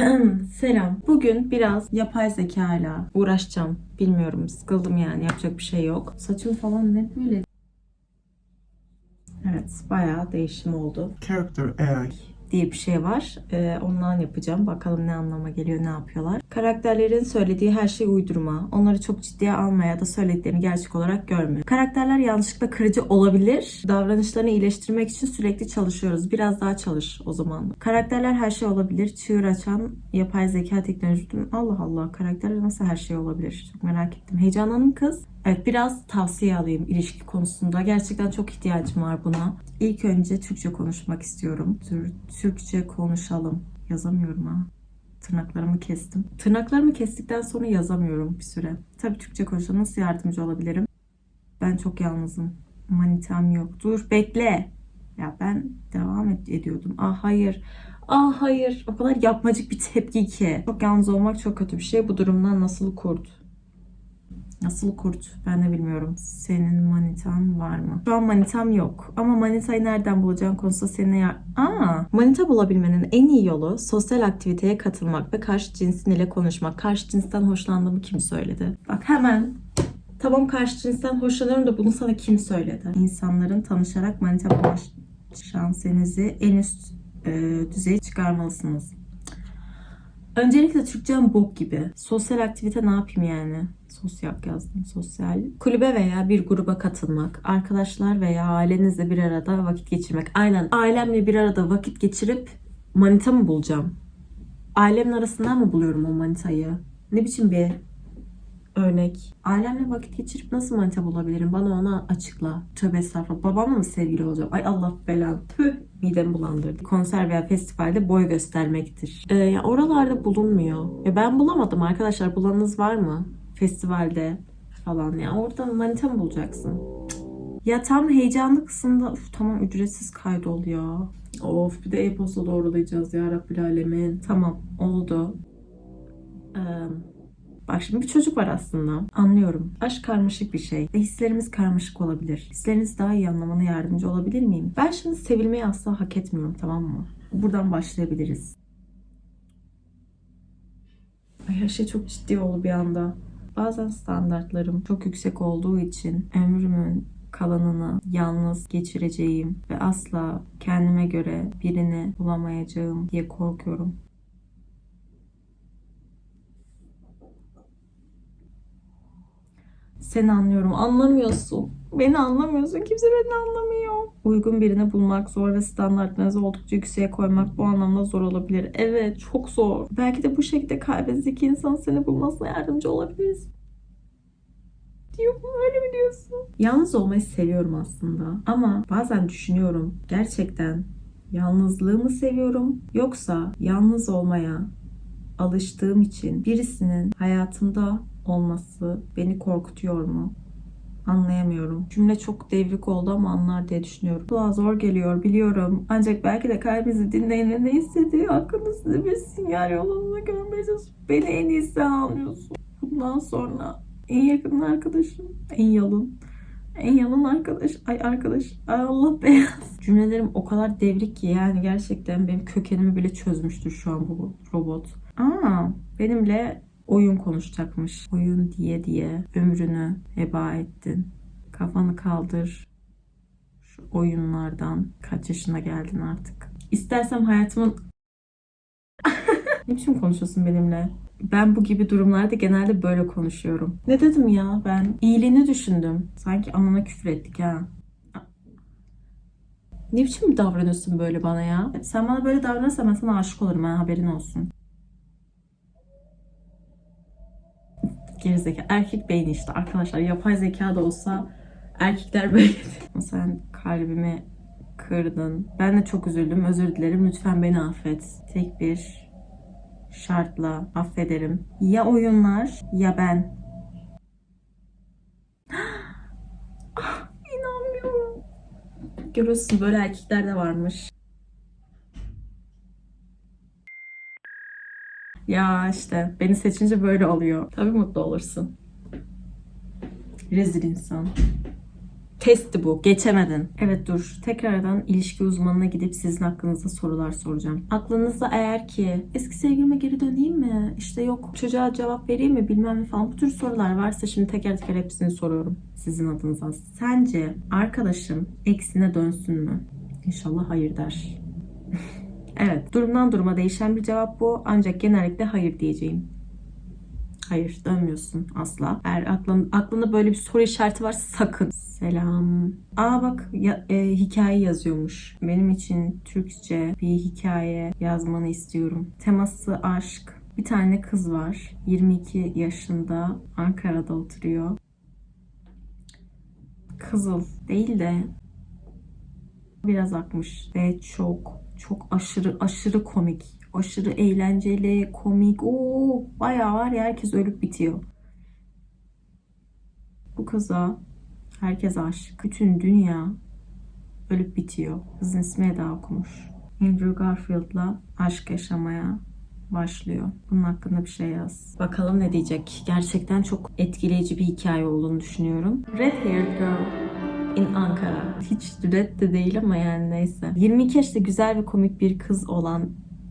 Selam. Bugün biraz yapay zeka ile uğraşacağım. Bilmiyorum. Sıkıldım yani. Yapacak bir şey yok. Saçım falan ne böyle? Evet. Bayağı değişim oldu. Character AI. Diye bir şey var. Ee, ondan yapacağım. Bakalım ne anlama geliyor, ne yapıyorlar. Karakterlerin söylediği her şey uydurma. Onları çok ciddiye alma ya da söylediklerini gerçek olarak görme. Karakterler yanlışlıkla kırıcı olabilir. Davranışlarını iyileştirmek için sürekli çalışıyoruz. Biraz daha çalış o zaman. Karakterler her şey olabilir. Çığır açan yapay zeka teknolojisi. Allah Allah karakterler nasıl her şey olabilir? Çok merak ettim. Heyecanlandım kız. Evet biraz tavsiye alayım ilişki konusunda. Gerçekten çok ihtiyacım var buna. İlk önce Türkçe konuşmak istiyorum. Tür- Türkçe konuşalım. Yazamıyorum ha. Tırnaklarımı kestim. Tırnaklarımı kestikten sonra yazamıyorum bir süre. Tabii Türkçe konuşalım. Nasıl yardımcı olabilirim? Ben çok yalnızım. Manitam yok. Dur bekle. Ya ben devam et- ediyordum. Ah hayır. Ah hayır. O kadar yapmacık bir tepki ki. Çok yalnız olmak çok kötü bir şey. Bu durumdan nasıl kurt? Nasıl kurt? Ben de bilmiyorum. Senin manitan var mı? Şu an manitam yok. Ama manitayı nereden bulacağım konusunda seninle yar... Aa, manita bulabilmenin en iyi yolu sosyal aktiviteye katılmak ve karşı cinsin ile konuşmak. Karşı cinsten hoşlandığımı kim söyledi? Bak hemen Tamam karşı cinsten hoşlanıyorum da bunu sana kim söyledi? İnsanların tanışarak manita bulma şansınızı en üst e, düzeye çıkarmalısınız. Öncelikle Türkçem bok gibi. Sosyal aktivite ne yapayım yani? Sosyal yazdım. Sosyal. Kulübe veya bir gruba katılmak. Arkadaşlar veya ailenizle bir arada vakit geçirmek. Aynen. Ailemle bir arada vakit geçirip manita mı bulacağım? Ailemin arasından mı buluyorum o manitayı? Ne biçim bir örnek? Ailemle vakit geçirip nasıl manita bulabilirim? Bana onu açıkla. Tövbe estağfurullah. Babamla mı sevgili olacağım? Ay Allah belanı. Tüh. Midemi bulandırdı. Konser veya festivalde boy göstermektir. Ee, ya oralarda bulunmuyor. Ya ben bulamadım arkadaşlar. Bulanınız var mı? Festivalde falan ya. Orada manita bulacaksın? Ya tam heyecanlı kısımda Uf, tamam ücretsiz kaydol ya. Of bir de e-posta doğrulayacağız ya Rabbil Alemin. Tamam oldu. Ee, Bak şimdi bir çocuk var aslında. Anlıyorum. Aşk karmaşık bir şey. Ve hislerimiz karmaşık olabilir. Hislerinizi daha iyi anlamana yardımcı olabilir miyim? Ben şimdi sevilmeyi asla hak etmiyorum tamam mı? Buradan başlayabiliriz. Ay her şey çok ciddi oldu bir anda. Bazen standartlarım çok yüksek olduğu için ömrümün kalanını yalnız geçireceğim ve asla kendime göre birini bulamayacağım diye korkuyorum. Seni anlıyorum. Anlamıyorsun. Beni anlamıyorsun. Kimse beni anlamıyor. Uygun birini bulmak zor ve standartlarınızı oldukça yükseğe koymak bu anlamda zor olabilir. Evet, çok zor. Belki de bu şekilde kalbinizdeki insan seni bulmasına yardımcı olabiliriz. Diyor mu? Öyle mi diyorsun? Yalnız olmayı seviyorum aslında. Ama bazen düşünüyorum. Gerçekten yalnızlığı mı seviyorum? Yoksa yalnız olmaya alıştığım için birisinin hayatımda olması beni korkutuyor mu? Anlayamıyorum. Cümle çok devrik oldu ama anlar diye düşünüyorum. Kulağa zor geliyor biliyorum. Ancak belki de kalbinizi dinleyin ne istediği hakkında size bir sinyal yolunu görmeye çalışıp beni en iyi sen anlıyorsun. Bundan sonra en yakın arkadaşım, en yalın, en yalın arkadaş, ay arkadaş, ay Allah beyaz. Cümlelerim o kadar devrik ki yani gerçekten benim kökenimi bile çözmüştür şu an bu robot. Aa, benimle oyun konuşacakmış. Oyun diye diye ömrünü heba ettin. Kafanı kaldır. Şu oyunlardan kaç yaşına geldin artık. İstersem hayatımın... ne biçim konuşuyorsun benimle? Ben bu gibi durumlarda genelde böyle konuşuyorum. Ne dedim ya ben? İyiliğini düşündüm. Sanki anana küfür ettik ha. Ne biçim davranıyorsun böyle bana ya? Sen bana böyle davranırsan ben sana aşık olurum ha haberin olsun. Gerizekalı. Erkek beyni işte arkadaşlar. Yapay zeka da olsa erkekler böyle. Sen kalbimi kırdın. Ben de çok üzüldüm. Özür dilerim. Lütfen beni affet. Tek bir şartla affederim. Ya oyunlar ya ben. Ah, inanmıyorum. Görüyorsun böyle erkekler de varmış. Ya işte beni seçince böyle oluyor. Tabii mutlu olursun. Rezil insan. Testti bu. Geçemedin. Evet dur. Tekrardan ilişki uzmanına gidip sizin hakkınızda sorular soracağım. Aklınızda eğer ki eski sevgilime geri döneyim mi? İşte yok çocuğa cevap vereyim mi bilmem ne falan bu tür sorular varsa şimdi teker teker hepsini soruyorum sizin adınıza. Sence arkadaşın eksine dönsün mü? İnşallah hayır der. Evet durumdan duruma değişen bir cevap bu ancak genellikle hayır diyeceğim. Hayır dönmüyorsun asla. Eğer aklın, aklında böyle bir soru işareti varsa sakın. Selam. Aa bak ya, e, hikaye yazıyormuş. Benim için Türkçe bir hikaye yazmanı istiyorum. Teması aşk. Bir tane kız var. 22 yaşında. Ankara'da oturuyor. Kızıl değil de biraz akmış ve çok çok aşırı aşırı komik. Aşırı eğlenceli, komik. Oo, bayağı var ya herkes ölüp bitiyor. Bu kıza herkes aşık. Bütün dünya ölüp bitiyor. Kızın ismi Eda okumuş. Andrew Garfield'la aşk yaşamaya başlıyor. Bunun hakkında bir şey yaz. Bakalım ne diyecek. Gerçekten çok etkileyici bir hikaye olduğunu düşünüyorum. Red Haired Girl in Ankara. Hiç red de değil ama yani neyse. 22 yaşta güzel ve komik bir kız olan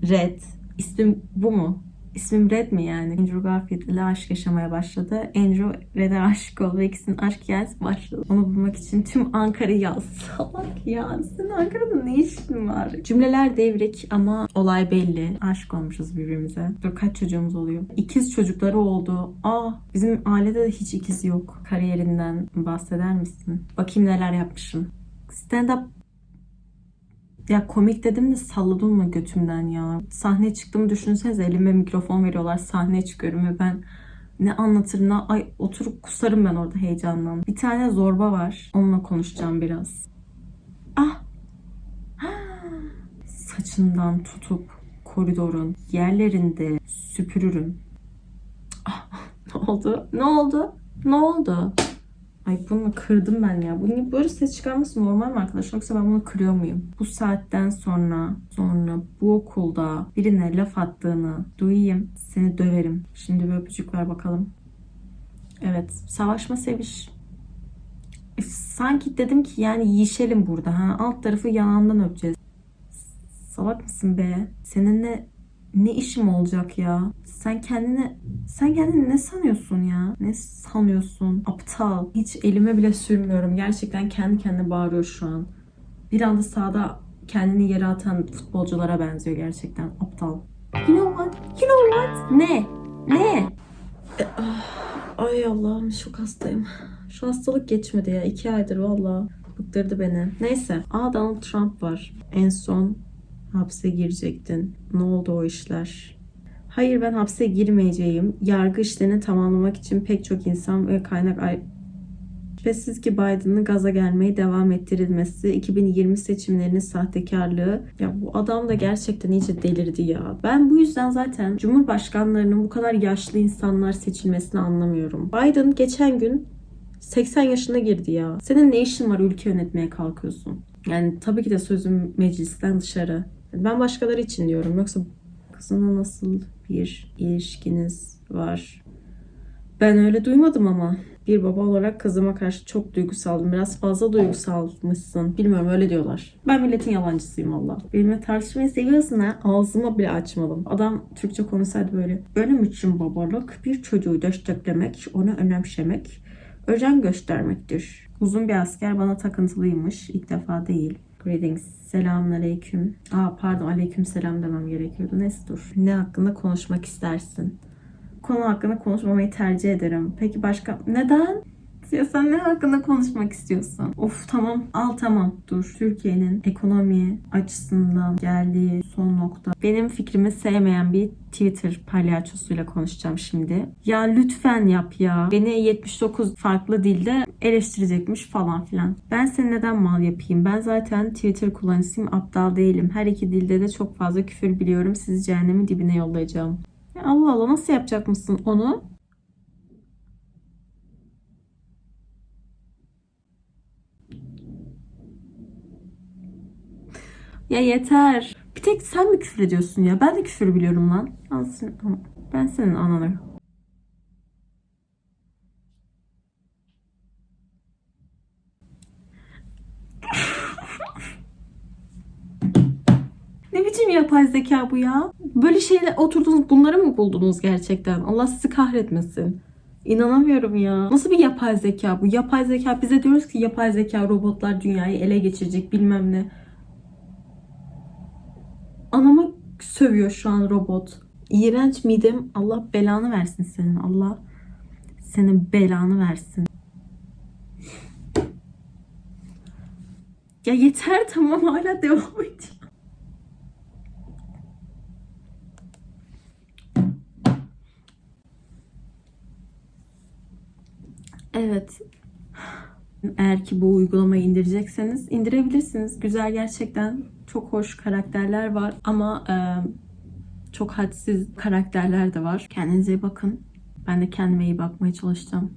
Red. İsmim bu mu? İsmim Red mi yani? Andrew Garfield ile aşk yaşamaya başladı. Andrew Red'e aşık oldu ve aşk hikayesi başladı. Onu bulmak için tüm Ankara'yı yaz. Salak ya. Senin Ankara'da ne işin var? Cümleler devrik ama olay belli. Aşık olmuşuz birbirimize. Dur kaç çocuğumuz oluyor? İkiz çocukları oldu. Aa bizim ailede de hiç ikiz yok. Kariyerinden bahseder misin? Bakayım neler yapmışım. Stand up ya komik dedim de salladım mı götümden ya. Sahneye çıktığımı düşünsenize elime mikrofon veriyorlar. Sahneye çıkıyorum ve ben ne anlatır ne ay oturup kusarım ben orada heyecandan. Bir tane zorba var. Onunla konuşacağım biraz. Ah! Saçından tutup koridorun yerlerinde süpürürüm. Ah, ne oldu? Ne oldu? Ne oldu? Ay bunu kırdım ben ya. Bu böyle ses çıkarması normal mi arkadaşlar? Yoksa ben bunu kırıyor muyum? Bu saatten sonra sonra bu okulda birine laf attığını duyayım. Seni döverim. Şimdi bir öpücük ver bakalım. Evet. Savaşma seviş. E, sanki dedim ki yani yiyişelim burada. Ha? Alt tarafı yanağından öpeceğiz. Salak mısın be? Seninle ne işim olacak ya? Sen kendini sen kendini ne sanıyorsun ya? Ne sanıyorsun? Aptal. Hiç elime bile sürmüyorum. Gerçekten kendi kendine bağırıyor şu an. Bir anda sahada kendini yere atan futbolculara benziyor gerçekten. Aptal. You know what? You know what? Ne? Ne? E, ah, Ay Allah'ım çok hastayım. Şu hastalık geçmedi ya. iki aydır valla. Bıktırdı beni. Neyse. Aa Donald Trump var. En son hapse girecektin. Ne oldu o işler? Hayır ben hapse girmeyeceğim. Yargı işlerini tamamlamak için pek çok insan ve kaynak ay Şüphesiz ki Biden'ın gaza gelmeye devam ettirilmesi, 2020 seçimlerinin sahtekarlığı. Ya bu adam da gerçekten iyice delirdi ya. Ben bu yüzden zaten Cumhurbaşkanlarının bu kadar yaşlı insanlar seçilmesini anlamıyorum. Biden geçen gün 80 yaşına girdi ya. Senin ne işin var ülke yönetmeye kalkıyorsun? Yani tabii ki de sözüm meclisten dışarı. Ben başkaları için diyorum. Yoksa kızına nasıl bir ilişkiniz var? Ben öyle duymadım ama. Bir baba olarak kızıma karşı çok duygusaldım. Biraz fazla duygusalmışsın. Bilmiyorum öyle diyorlar. Ben milletin yalancısıyım valla. Benimle tartışmayı seviyorsun ha. Ağzıma bile açmadım. Adam Türkçe konuşsaydı böyle. Benim için babalık bir çocuğu desteklemek, onu önemsemek, özen göstermektir. Uzun bir asker bana takıntılıymış. İlk defa değil. Greetings. Selamünaleyküm. Aa pardon aleyküm selam demem gerekiyordu. Neyse dur. Ne hakkında konuşmak istersin? Konu hakkında konuşmamayı tercih ederim. Peki başka neden? Ya sen ne hakkında konuşmak istiyorsun? Of tamam al tamam dur. Türkiye'nin ekonomi açısından geldiği son nokta. Benim fikrimi sevmeyen bir Twitter palyaçosuyla konuşacağım şimdi. Ya lütfen yap ya. Beni 79 farklı dilde eleştirecekmiş falan filan. Ben seni neden mal yapayım? Ben zaten Twitter kullanıcısıyım. Aptal değilim. Her iki dilde de çok fazla küfür biliyorum. Sizi cehennemin dibine yollayacağım. Ya Allah Allah nasıl yapacak mısın onu? Ya yeter. Bir tek sen mi küfür ediyorsun ya? Ben de küfür biliyorum lan. Alsın. Ben senin ananı. ne biçim yapay zeka bu ya? Böyle şeyle oturdunuz bunları mı buldunuz gerçekten? Allah sizi kahretmesin. İnanamıyorum ya. Nasıl bir yapay zeka bu? Yapay zeka bize diyoruz ki yapay zeka robotlar dünyayı ele geçirecek bilmem ne. Anama sövüyor şu an robot. İğrenç midem. Allah belanı versin senin. Allah senin belanı versin. Ya yeter tamam hala devam ediyor. Evet. Eğer ki bu uygulamayı indirecekseniz indirebilirsiniz. Güzel gerçekten. Çok hoş karakterler var ama e, çok hadsiz karakterler de var. Kendinize iyi bakın. Ben de kendime iyi bakmaya çalışacağım.